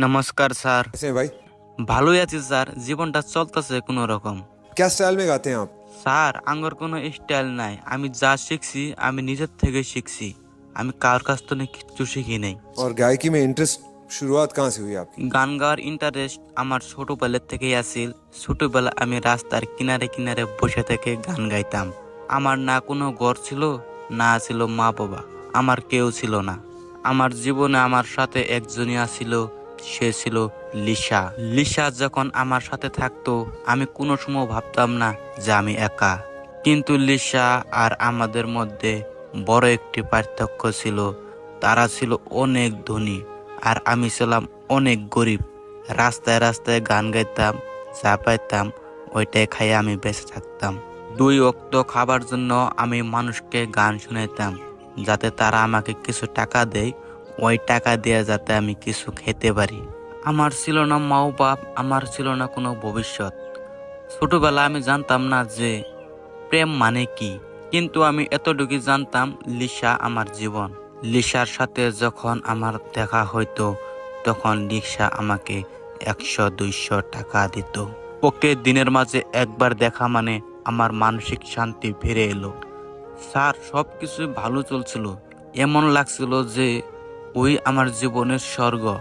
নমস্কার স্যার कैसे हैं भाई ভালোই আছি স্যার জীবনটা চলতেছে কোনো রকম क्या स्टाइल में गाते हैं आप স্যার আঙ্গর কোনো স্টাইল নাই আমি যা শিখছি আমি নিজের থেকে শিখছি আমি কার কাছ থেকে কিচ্ছু শিখি নাই और गायकी में इंटरेस्ट शुरुआत कहाँ से हुई आपकी গান গাওয়ার ইন্টারেস্ট আমার ছোটবেলার থেকেই আছিল ছোটবেলা আমি রাস্তার কিনারে কিনারে বসে থেকে গান গাইতাম আমার না কোনো ঘর ছিল না ছিল মা বাবা আমার কেউ ছিল না আমার জীবনে আমার সাথে একজনই আছিল সে ছিল লিসা। লিসা যখন আমার সাথে থাকতো, আমি কোনো সময় ভাবতাম না যে আমি একা। কিন্তু লিসা আর আমাদের মধ্যে বড় একটি পার্থক্য ছিল। তারা ছিল অনেক ধনী আর আমি ছিলাম অনেক গরিব। রাস্তায় রাস্তায় গান গাইতাম যা পাইতাম, ওইটাই খাইয়ে আমি বেঁচে থাকতাম। দুই অক্ত খাবার জন্য আমি মানুষকে গান শোনাইতাম, যাতে তারা আমাকে কিছু টাকা দেয় ওই টাকা দিয়ে যাতে আমি কিছু খেতে পারি। আমার ছিল না মাও বাপ, আমার ছিল না কোনো ভবিষ্যৎ। ছোটবেলা আমি জানতাম না যে প্রেম মানে কি, কিন্তু আমি এতটুকু জানতাম লিসা আমার জীবন। লিসার সাথে যখন আমার দেখা হইতো, তখন লিসা আমাকে একশো, দুইশো টাকা দিত। ওকে দিনের মাঝে একবার দেখা মানে আমার মানসিক শান্তি ফিরে এলো। স্যার সব কিছুই ভালো চলছিল। এমন লাগছিল যে ওই আমার জীবনের স্বর্গ।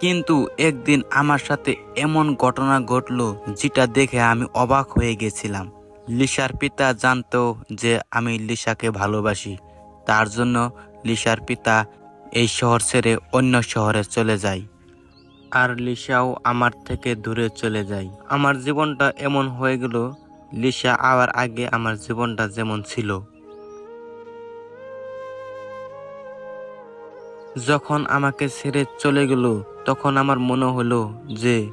কিন্তু একদিন আমার সাথে এমন ঘটনা ঘটলো, যেটা দেখে আমি অবাক হয়ে গেছিলাম। লিসার পিতা জানতো যে আমি লিসাকে ভালোবাসি। তার জন্য লিসার পিতা এই শহর ছেড়ে অন্য শহরে চলে যায়। আর লিসাও আমার থেকে দূরে চলে যায়। আমার জীবনটা এমন হয়ে গেল, লিসা আবার আগে আমার জীবনটা যেমন ছিল। যখন আমাকে ছেড়ে চলে গেল, তখন আমার মনে হলো যে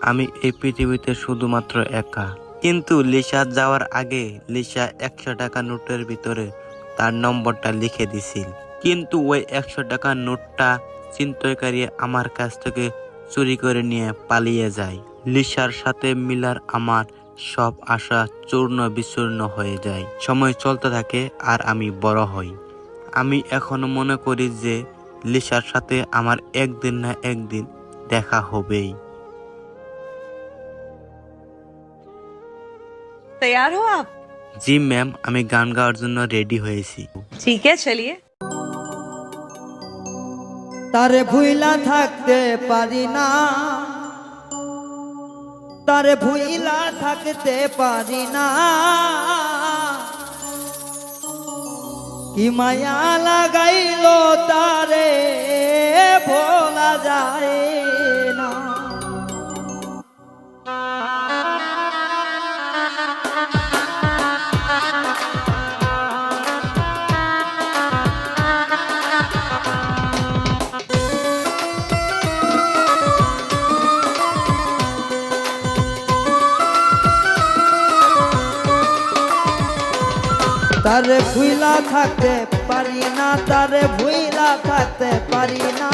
আমি এই পৃথিবীতে শুধুমাত্র একা। কিন্তু লিসা যাওয়ার আগে লিসা একশো টাকা নোটের ভিতরে তার নম্বরটা লিখে দিছিল। কিন্তু ওই একশো টাকা নোটটা চিন্তয়কারী আমার কাছ থেকে চুরি করে নিয়ে পালিয়ে যায়। লিসার সাথে মিলার আমার সব আশা চূর্ণ বিচূর্ণ হয়ে যায়। সময় চলতে থাকে আর আমি বড় হই। আমি এখনও মনে করি যে লিসার সাথে আমার একদিন না একদিন দেখা হবেই। তৈয়ার হো আপ? জি ম্যাম আমি গান গাওয়ার জন্য রেডি হয়েছি। ঠিক আছে চলিয়ে। তারে ভুইলা থাকতে পারি না। তারে ভুইলা থাকতে পারি না। কি মায়া লাগাইল তারে? ভোলা যায়। তারে ভুইলা থাকতে পারি না, তারে ভুইলা থাকতে পারি না।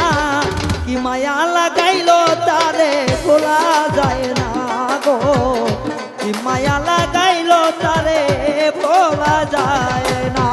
কি মায়া লাগাইলো তারে ভোলা যায় না গো। কি মায়া লাগাইলো তারে ভোলা যায় না।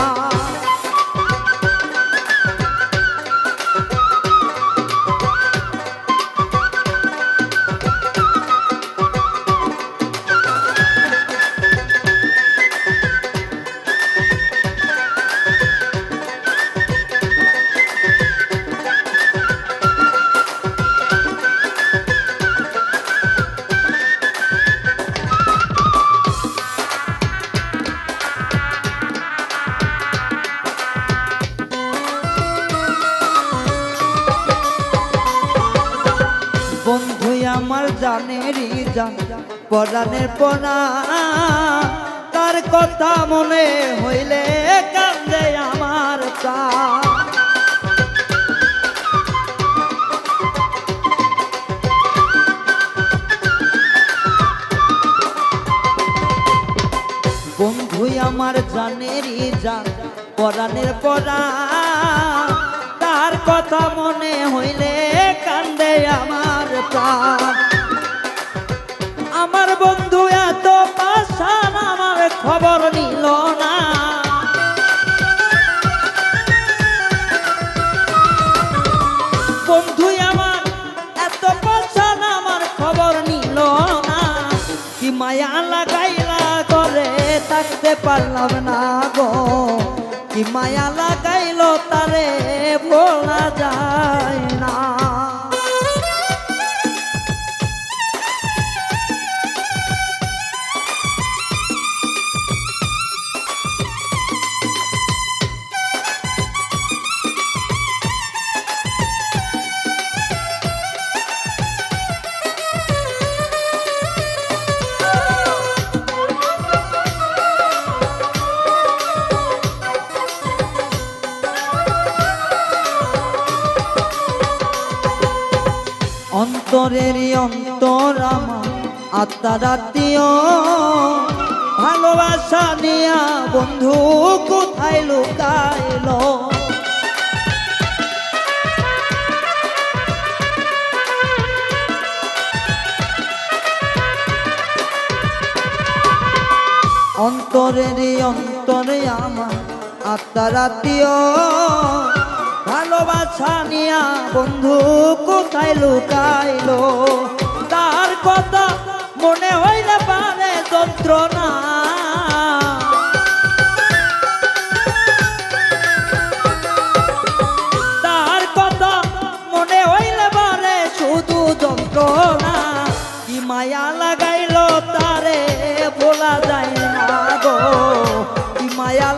জানেরই জান পরাণের পনা। তার কথা মনে হইলে কান্দে আমার প্রাণ বন্ধু আমার জানেরই জান পরাণের পরা তার কথা মনে হইলে কান্দে আমার প্রাণ কি মায়া লাগাইলা করে থাকতে পারলাম না গো। কি মায়া লাগাইলো তারে বলা যায় না। অন্তরেরই অন্তর আমার, আত্মার আত্মীয়। ভালোবাসা নিয়া বন্ধু কোথায় লুকাইলো? অন্তরেরই অন্তরে আমার, আত্মার আত্মীয়। ভালোবাসা নিয়া বন্ধু কোথায় লুকাইলো? তার কথা মনে হইলে পারে যন্ত্রণা। তার মনে হইলে পারে শুধু যন্ত্রণা। মায়া লাগাইলো তারে ভোলা যায় না গো। কি মায়া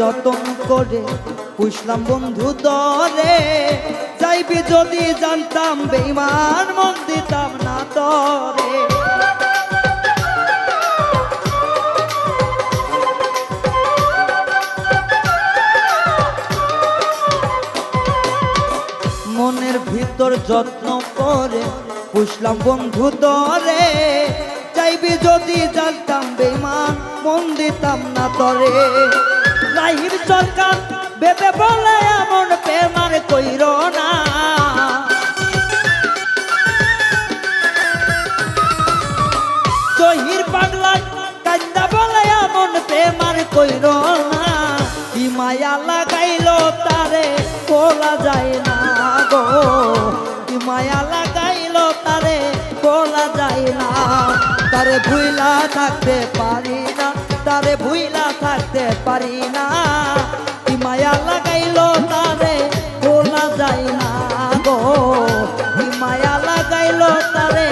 যতন করে পুষলাম বন্ধু দরে। যাইবি যদি জানতাম বেইমান মন দিতাম না তরে। মনের ভিতর যত্ন করে পুষলাম বন্ধু দরে। চাইবি যদি জানতাম বেমান মন দিতাম না তরে। রাহির সরকার বেবে বলে এমন প্রেমার কইর না। জহির পাগলা কান্দা বলে এমন প্রেমার কইর না। মায়া লাগাইলো তারে বলা যায় না গো। মায়া লাগাইলো তারে বলা যায় না। তারে ভুইলা থাকতে পারি তারে ভুইলা থাকতে পারি না। কি মায়া লাগাইল তারে বলা যায় না গো। কি মায়া লাগাইল তারে